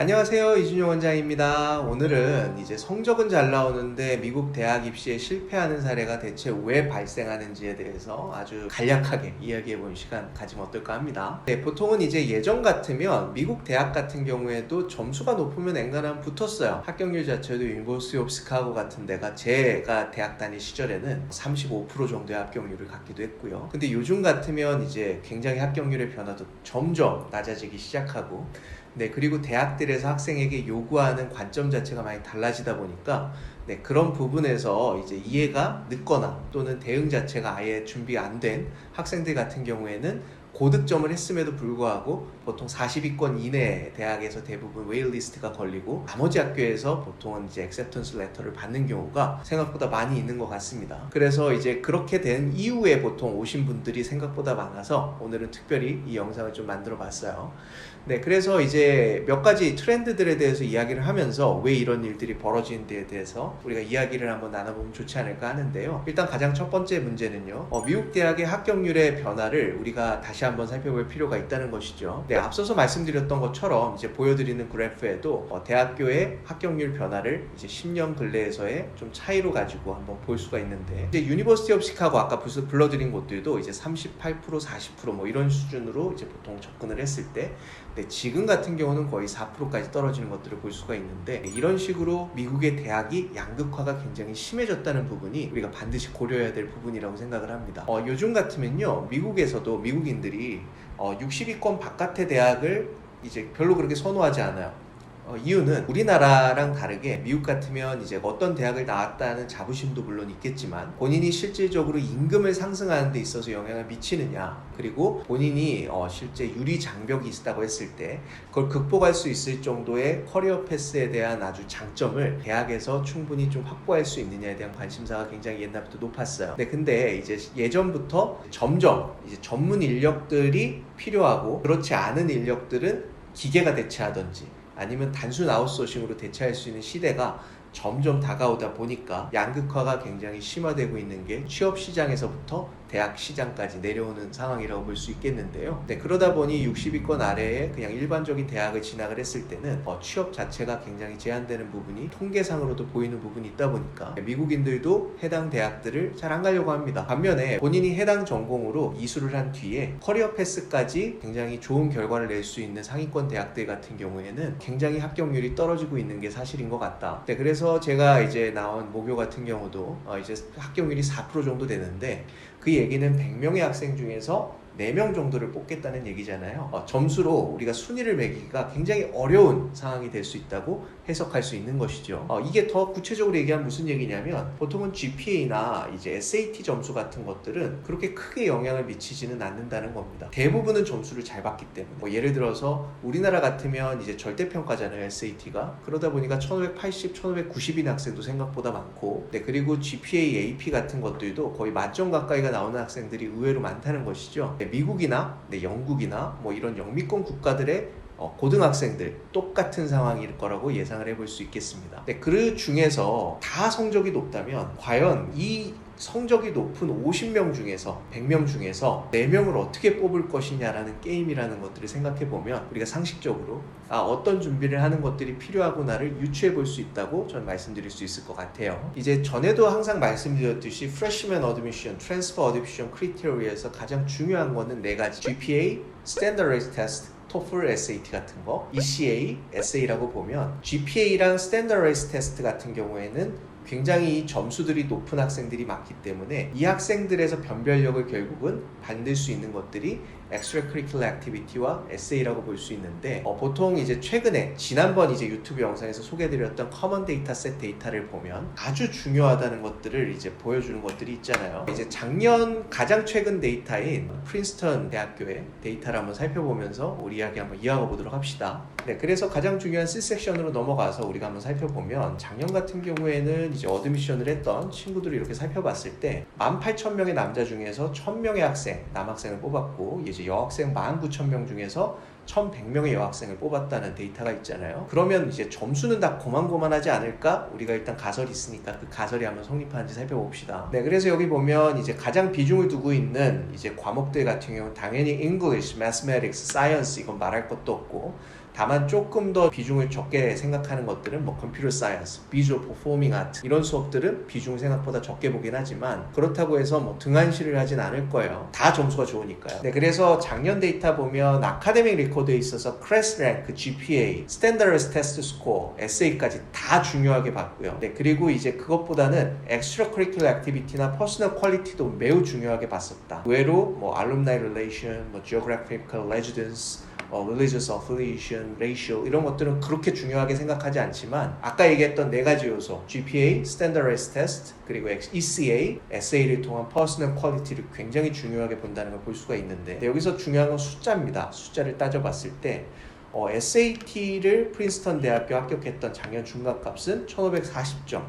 안녕하세요 이준용 원장입니다. 오늘은 이제 성적은 잘 나오는데 미국 대학 입시에 실패하는 사례가 대체 왜 발생하는지에 대해서 아주 간략하게 이야기해 본 시간 가지면 어떨까 합니다. 네, 보통은 이제 예전 같으면 미국 대학 같은 경우에도 점수가 높으면 엔간하면 붙었어요. 합격률 자체도 오브 시카고 같은 데가 제가 대학 다닐 시절에는 35% 정도의 합격률을 갖기도 했고요. 근데 요즘 같으면 이제 굉장히 합격률의 변화도 점점 낮아지기 시작하고 네, 그리고 대학들에서 학생에게 요구하는 관점 자체가 많이 달라지다 보니까 네, 그런 부분에서 이제 이해가 늦거나 또는 대응 자체가 아예 준비가 안된 학생들 같은 경우에는 고득점을 했음에도 불구하고 보통 40위권 이내 대학에서 대부분 웨일리스트가 걸리고 나머지 학교에서 보통은 이제 액셉턴스 레터를 받는 경우가 생각보다 많이 있는 것 같습니다. 그래서 이제 그렇게 된 이후에 보통 오신 분들이 생각보다 많아서 오늘은 특별히 이 영상을 좀 만들어 봤어요. 네, 그래서 이제 몇 가지 트렌드들에 대해서 이야기를 하면서 왜 이런 일들이 벌어지는데에 대해서 우리가 이야기를 한번 나눠보면 좋지 않을까 하는데요. 일단 가장 첫 번째 문제는요. 어, 미국 대학의 합격률의 변화를 우리가 다시 한번 살펴볼 필요가 있다는 것이죠. 네, 앞서서 말씀드렸던 것처럼 이제 보여드리는 그래프에도 어, 대학교의 합격률 변화를 이제 10년 근래에서의 좀 차이로 가지고 한번 볼 수가 있는데 이제 유니버시티 오브 시카고 아까 불- 불러드린 곳들도 이제 38% 40%뭐 이런 수준으로 이제 보통 접근을 했을 때 네, 지금 같은 경우는 거의 4%까지 떨어지는 것들을 볼 수가 있는데 네, 이런 식으로 미국의 대학이 양극화가 굉장히 심해졌다는 부분이 우리가 반드시 고려해야 될 부분이라고 생각을 합니다. 어, 요즘 같으면요 미국에서도 미국인들이 어, 60위권 바깥의 대학을 이제 별로 그렇게 선호하지 않아요. 어, 이유는 우리나라랑 다르게 미국 같으면 이제 어떤 대학을 나왔다는 자부심도 물론 있겠지만 본인이 실질적으로 임금을 상승하는 데 있어서 영향을 미치느냐 그리고 본인이 어, 실제 유리 장벽이 있다고 했을 때 그걸 극복할 수 있을 정도의 커리어 패스에 대한 아주 장점을 대학에서 충분히 좀 확보할 수 있느냐에 대한 관심사가 굉장히 옛날부터 높았어요. 네, 근데 이제 예전부터 점점 이제 전문 인력들이 필요하고 그렇지 않은 인력들은 기계가 대체하든지 아니면 단순 아웃소싱으로 대체할 수 있는 시대가 점점 다가오다 보니까 양극화가 굉장히 심화되고 있는 게 취업 시장에서부터 대학 시장까지 내려오는 상황이라고 볼 수 있겠는데요. 네, 그러다 보니 60위권 아래에 그냥 일반적인 대학을 진학을 했을 때는 어, 취업 자체가 굉장히 제한되는 부분이 통계상으로도 보이는 부분이 있다 보니까 미국인들도 해당 대학들을 잘 안 가려고 합니다. 반면에 본인이 해당 전공으로 이수를 한 뒤에 커리어 패스까지 굉장히 좋은 결과를 낼 수 있는 상위권 대학들 같은 경우에는 굉장히 합격률이 떨어지고 있는 게 사실인 것 같다. 네, 그래서 제가 이제 나온 모교 같은 경우도 어, 이제 합격률이 4% 정도 되는데 그 얘기는 100명의 학생 중에서 4명 정도를 뽑겠다는 얘기잖아요. 어, 점수로 우리가 순위를 매기기가 굉장히 어려운 상황이 될 수 있다고 해석할 수 있는 것이죠. 어, 이게 더 구체적으로 얘기하면 무슨 얘기냐면 보통은 GPA나 이제 SAT 점수 같은 것들은 그렇게 크게 영향을 미치지는 않는다는 겁니다. 대부분은 점수를 잘 받기 때문에 뭐 예를 들어서 우리나라 같으면 이제 절대평가잖아요 SAT가 그러다 보니까 1580, 1590인 학생도 생각보다 많고 네, 그리고 GPA, AP 같은 것들도 거의 만점 가까이가 나오는 학생들이 의외로 많다는 것이죠. 네, 미국이나 네, 영국이나 뭐 이런 영미권 국가들의 어, 고등학생들 똑같은 상황일 거라고 예상을 해볼 수 있겠습니다. 네, 그 중에서 다 성적이 높다면 과연 이 성적이 높은 50명 중에서 100명 중에서 4명을 어떻게 뽑을 것이냐라는 게임이라는 것들을 생각해 보면 우리가 상식적으로 아, 어떤 준비를 하는 것들이 필요하구나를 유추해 볼 수 있다고 저는 말씀드릴 수 있을 것 같아요. 이제 전에도 항상 말씀드렸듯이 Freshman Admission, Transfer Admission Criteria에서 가장 중요한 거는 네 가지 GPA, Standardized Test, 토플, SAT 같은 거, ECA, SA라고 보면 GPA랑 Standardized Test 같은 경우에는 굉장히 점수들이 높은 학생들이 많기 때문에 이 학생들에서 변별력을 결국은 만들 수 있는 것들이 extracurricular activity와 SA라고 볼 수 있는데 어, 보통 이제 최근에 지난번 이제 유튜브 영상에서 소개드렸던 커먼 데이터 셋 데이터를 보면 아주 중요하다는 것들을 이제 보여주는 것들이 있잖아요. 이제 작년 가장 최근 데이터인 프린스턴 대학교의 데이터를 한번 살펴보면서 우리 이야기 한번 이어가 보도록 합시다. 네, 그래서 가장 중요한 C 섹션으로 넘어가서 우리가 한번 살펴보면 작년 같은 경우에는 이제 어드미션을 했던 친구들을 이렇게 살펴봤을 때 18,000명의 남자 중에서 1,000명의 학생, 남학생을 뽑았고 이제 여학생 19,000명 중에서 1,100명의 여학생을 뽑았다는 데이터가 있잖아요. 그러면 이제 점수는 다 고만고만하지 않을까? 우리가 일단 가설이 있으니까 그 가설이 한번 성립하는지 살펴봅시다. 네, 그래서 여기 보면 이제 가장 비중을 두고 있는 이제 과목들 같은 경우는 당연히 English, Mathematics, Science 이건 말할 것도 없고 다만 조금 더 비중을 적게 생각하는 것들은 뭐 컴퓨터 사이언스, 비주얼 퍼포밍 아트 이런 수업들은 비중을 생각보다 적게 보긴 하지만 그렇다고 해서 뭐 등한시를 하진 않을 거예요. 다 점수가 좋으니까요. 네, 그래서 작년 데이터 보면 아카데믹 리코드에 있어서 크레스 랭크, GPA, 스탠더드 테스트 스코어, 에세이까지 다 중요하게 봤고요. 네, 그리고 이제 그것보다는 엑스트라 커리큘러 액티비티나 퍼스널 퀄리티도 매우 중요하게 봤었다. 외로 뭐 알룸나이 릴레이션, 뭐 geographical residence 어, religious affiliation, ratio 이런 것들은 그렇게 중요하게 생각하지 않지만 아까 얘기했던 네 가지 요소 GPA, Standardized Test 그리고 ECA, SA를 통한 Personal Quality를 굉장히 중요하게 본다는 걸 볼 수가 있는데 네, 여기서 중요한 건 숫자입니다. 숫자를 따져봤을 때 어, SAT를 프린스턴 대학교 합격했던 작년 중간값은 1540점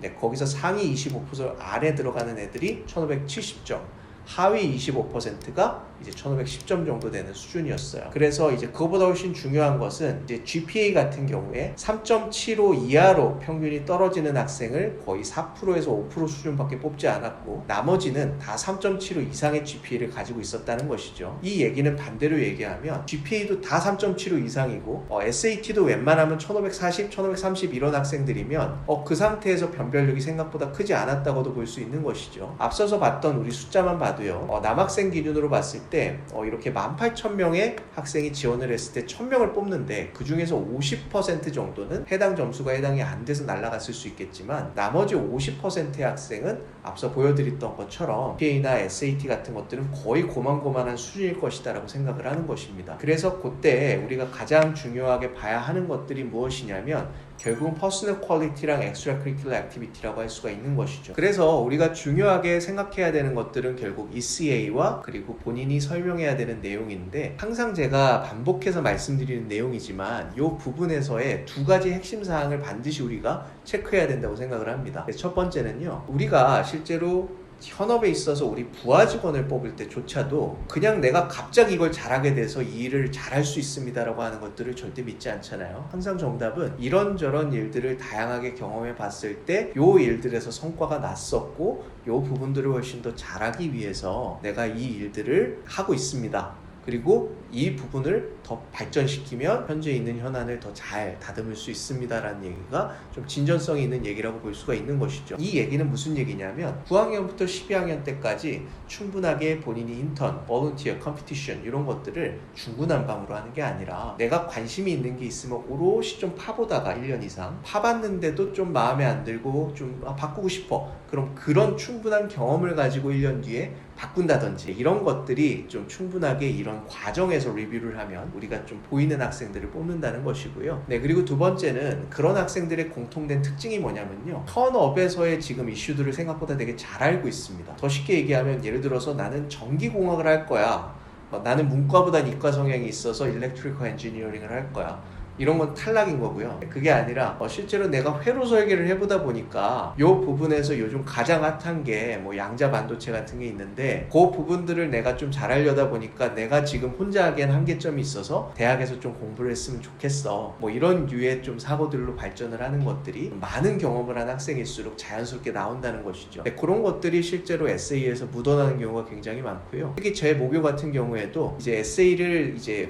네, 거기서 상위 25% 아래 들어가는 애들이 1570점 하위 25%가 이제 1510점 정도 되는 수준이었어요. 그래서 이제 그거보다 훨씬 중요한 것은 이제 GPA 같은 경우에 3.75 이하로 평균이 떨어지는 학생을 거의 4%에서 5% 수준밖에 뽑지 않았고 나머지는 다 3.75 이상의 GPA를 가지고 있었다는 것이죠. 이 얘기는 반대로 얘기하면 GPA도 다 3.75 이상이고 어, SAT도 웬만하면 1540, 1530 이런 학생들이면 어, 그 상태에서 변별력이 생각보다 크지 않았다고도 볼 수 있는 것이죠. 앞서서 봤던 우리 숫자만 봐도 요. 어, 남학생 기준으로 봤을 때 어, 이렇게 18,000명의 학생이 지원을 했을 때 1,000명을 뽑는데 그 중에서 50% 정도는 해당 점수가 해당이 안 돼서 날아갔을 수 있겠지만 나머지 50%의 학생은 앞서 보여드렸던 것처럼 PA나 SAT 같은 것들은 거의 고만고만한 수준일 것이다라고 생각을 하는 것입니다. 그래서 그때 우리가 가장 중요하게 봐야 하는 것들이 무엇이냐면 결국은 퍼스널 퀄리티랑 엑스트라 커리큘러 액티비티라고 할 수가 있는 것이죠. 그래서 우리가 중요하게 생각해야 되는 것들은 결국 ECA와 그리고 본인이 설명해야 되는 내용인데 항상 제가 반복해서 말씀드리는 내용이지만 이 부분에서의 두 가지 핵심 사항을 반드시 우리가 체크해야 된다고 생각을 합니다. 첫 번째는요. 우리가 실제로 현업에 있어서 우리 부하 직원을 뽑을 때조차도 그냥 내가 갑자기 이걸 잘하게 돼서 이 일을 잘할 수 있습니다라고 하는 것들을 절대 믿지 않잖아요. 항상 정답은 이런저런 일들을 다양하게 경험해 봤을 때 요 일들에서 성과가 났었고 요 부분들을 훨씬 더 잘하기 위해서 내가 이 일들을 하고 있습니다. 그리고 이 부분을 더 발전시키면 현재 있는 현안을 더 잘 다듬을 수 있습니다라는 얘기가 좀 진전성이 있는 얘기라고 볼 수가 있는 것이죠. 이 얘기는 무슨 얘기냐면 9학년부터 12학년 때까지 충분하게 본인이 인턴, volunteer, competition 이런 것들을 중구난방으로 하는 게 아니라 내가 관심이 있는 게 있으면 오롯이 좀 파보다가 1년 이상 파봤는데도 좀 마음에 안 들고 좀 아, 바꾸고 싶어. 그럼 그런 충분한 경험을 가지고 1년 뒤에 바꾼다든지 이런 것들이 좀 충분하게 이런 과정에서 리뷰를 하면 우리가 좀 보이는 학생들을 뽑는다는 것이고요. 네, 그리고 두 번째는 그런 학생들의 공통된 특징이 뭐냐면요. 턴업에서의 지금 이슈들을 생각보다 되게 잘 알고 있습니다. 더 쉽게 얘기하면 예를 들어서 나는 전기공학을 할 거야. 어, 나는 문과보단 이과 성향이 있어서 일렉트리컬 엔지니어링을 할 거야. 이런 건 탈락인 거고요. 그게 아니라 어, 실제로 내가 회로 설계를 해보다 보니까 이 부분에서 요즘 가장 핫한 게 뭐 양자 반도체 같은 게 있는데 그 부분들을 내가 좀 잘하려다 보니까 내가 지금 혼자 하기엔 한계점이 있어서 대학에서 좀 공부를 했으면 좋겠어. 뭐 이런 류의 좀 사고들로 발전을 하는 것들이 많은 경험을 한 학생일수록 자연스럽게 나온다는 것이죠. 네, 그런 것들이 실제로 에세이에서 묻어나는 경우가 굉장히 많고요. 특히 제 모교 같은 경우에도 이제 에세이를 이제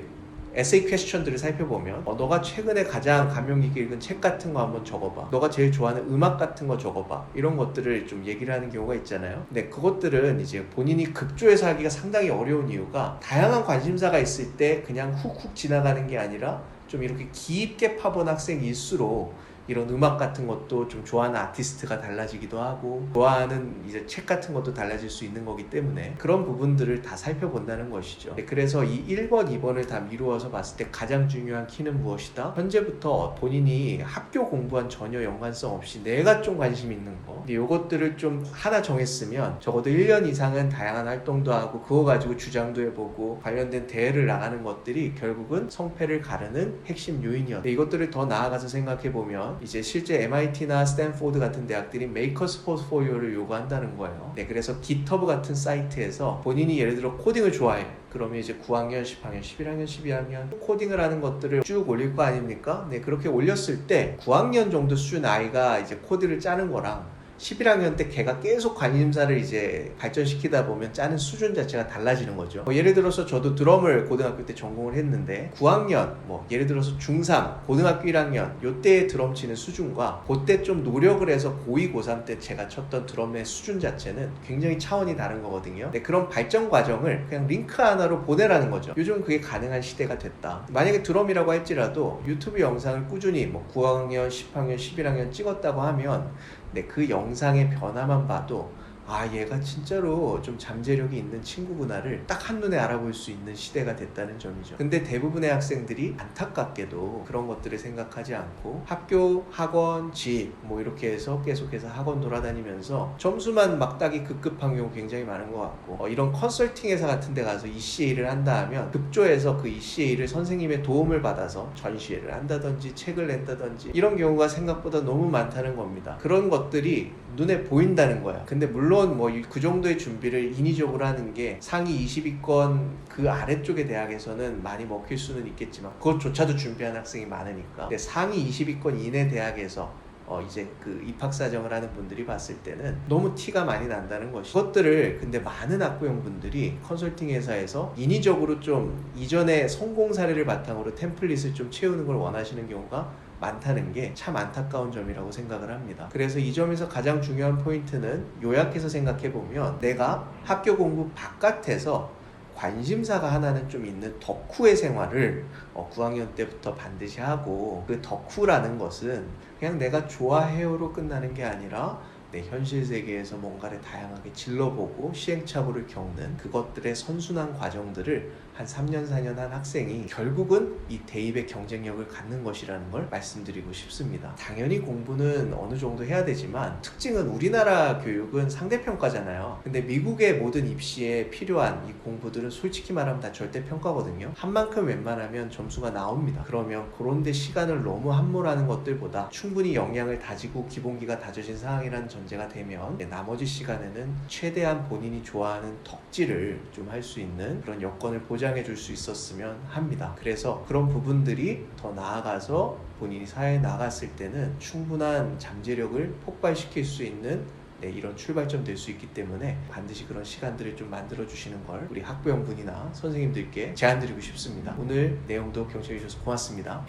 에세이 퀘스천들을 살펴보면 어, 너가 최근에 가장 감명 깊게 읽은 책 같은 거 한번 적어봐. 너가 제일 좋아하는 음악 같은 거 적어봐. 이런 것들을 좀 얘기를 하는 경우가 있잖아요. 근데 그것들은 이제 본인이 급조해서 하기가 상당히 어려운 이유가 다양한 관심사가 있을 때 그냥 훅훅 지나가는 게 아니라 좀 이렇게 깊게 파본 학생일수록 이런 음악 같은 것도 좀 좋아하는 아티스트가 달라지기도 하고 좋아하는 이제 책 같은 것도 달라질 수 있는 거기 때문에 그런 부분들을 다 살펴본다는 것이죠. 네, 그래서 이 1번, 2번을 다 미루어서 봤을 때 가장 중요한 키는 무엇이다? 현재부터 본인이 학교 공부한 전혀 연관성 없이 내가 좀 관심 있는 거. 이것들을 좀 하나 정했으면 적어도 1년 이상은 다양한 활동도 하고 그거 가지고 주장도 해보고 관련된 대회를 나가는 것들이 결국은 성패를 가르는 핵심 요인이었다. 이것들을 더 나아가서 생각해 보면 이제 실제 MIT나 스탠포드 같은 대학들이 메이커스 포트폴리오를 요구한다는 거예요. 네, 그래서 GitHub 같은 사이트에서 본인이 예를 들어 코딩을 좋아해. 그러면 이제 9학년, 10학년, 11학년, 12학년 코딩을 하는 것들을 쭉 올릴 거 아닙니까? 네, 그렇게 올렸을 때 9학년 정도 수준 아이가 이제 코드를 짜는 거랑 11학년 때 걔가 계속 관심사를 이제 발전시키다 보면 짜는 수준 자체가 달라지는 거죠. 뭐 예를 들어서 저도 드럼을 고등학교 때 전공을 했는데 9학년, 뭐 예를 들어서 중3, 고등학교 1학년 요때 드럼 치는 수준과 그때 좀 노력을 해서 고2, 고3 때 제가 쳤던 드럼의 수준 자체는 굉장히 차원이 다른 거거든요. 근데 그런 발전 과정을 그냥 링크 하나로 보내라는 거죠. 요즘 그게 가능한 시대가 됐다. 만약에 드럼이라고 할지라도 유튜브 영상을 꾸준히 뭐 9학년, 10학년, 11학년 찍었다고 하면 네, 그 영상의 변화만 봐도 아 얘가 진짜로 좀 잠재력이 있는 친구구나를 딱 한눈에 알아볼 수 있는 시대가 됐다는 점이죠 근데 대부분의 학생들이 안타깝게도 그런 것들을 생각하지 않고 학교, 학원, 집 뭐 이렇게 해서 계속해서 학원 돌아다니면서 점수만 막 따기 급급한 경우 굉장히 많은 것 같고 어, 이런 컨설팅 회사 같은 데 가서 ECA를 한다 하면 급조해서 그 ECA를 선생님의 도움을 받아서 전시회를 한다든지 책을 낸다든지 이런 경우가 생각보다 너무 많다는 겁니다 그런 것들이 눈에 보인다는 거야. 근데 물론 뭐 그 정도의 준비를 인위적으로 하는 게 상위 20위권 그 아래쪽의 대학에서는 많이 먹힐 수는 있겠지만 그것조차도 준비한 학생이 많으니까. 상위 20위권 이내 대학에서 어 이제 그 입학 사정을 하는 분들이 봤을 때는 너무 티가 많이 난다는 것이 그것들을 근데 많은 학부형 분들이 컨설팅 회사에서 인위적으로 좀 이전의 성공 사례를 바탕으로 템플릿을 좀 채우는 걸 원하시는 경우가 많다는 게 참 안타까운 점이라고 생각을 합니다. 그래서 이 점에서 가장 중요한 포인트는 요약해서 생각해 보면 내가 학교 공부 바깥에서 관심사가 하나는 좀 있는 덕후의 생활을 어, 9학년 때부터 반드시 하고 그 덕후라는 것은 그냥 내가 좋아해요로 끝나는 게 아니라 내 현실 세계에서 뭔가를 다양하게 질러보고 시행착오를 겪는 그것들의 선순환 과정들을 한 3년, 4년 한 학생이 결국은 이 대입의 경쟁력을 갖는 것이라는 걸 말씀드리고 싶습니다. 당연히 공부는 어느 정도 해야 되지만 특징은 우리나라 교육은 상대평가잖아요. 근데 미국의 모든 입시에 필요한 이 공부들은 솔직히 말하면 다 절대평가거든요. 한 만큼 웬만하면 점수가 나옵니다. 그러면 그런데 시간을 너무 함몰하는 것들보다 충분히 역량을 다지고 기본기가 다져진 상황이라는 전제가 되면 나머지 시간에는 최대한 본인이 좋아하는 덕질을 좀 할 수 있는 그런 여건을 보장해 줄 수 있었으면 합니다. 그래서 그런 부분들이 더 나아가서 본인이 사회에 나갔을 때는 충분한 잠재력을 폭발시킬 수 있는 네, 이런 출발점 될 수 있기 때문에 반드시 그런 시간들을 좀 만들어 주시는 걸 우리 학부형분이나 선생님들께 제안 드리고 싶습니다. 오늘 내용도 경청해 주셔서 고맙습니다.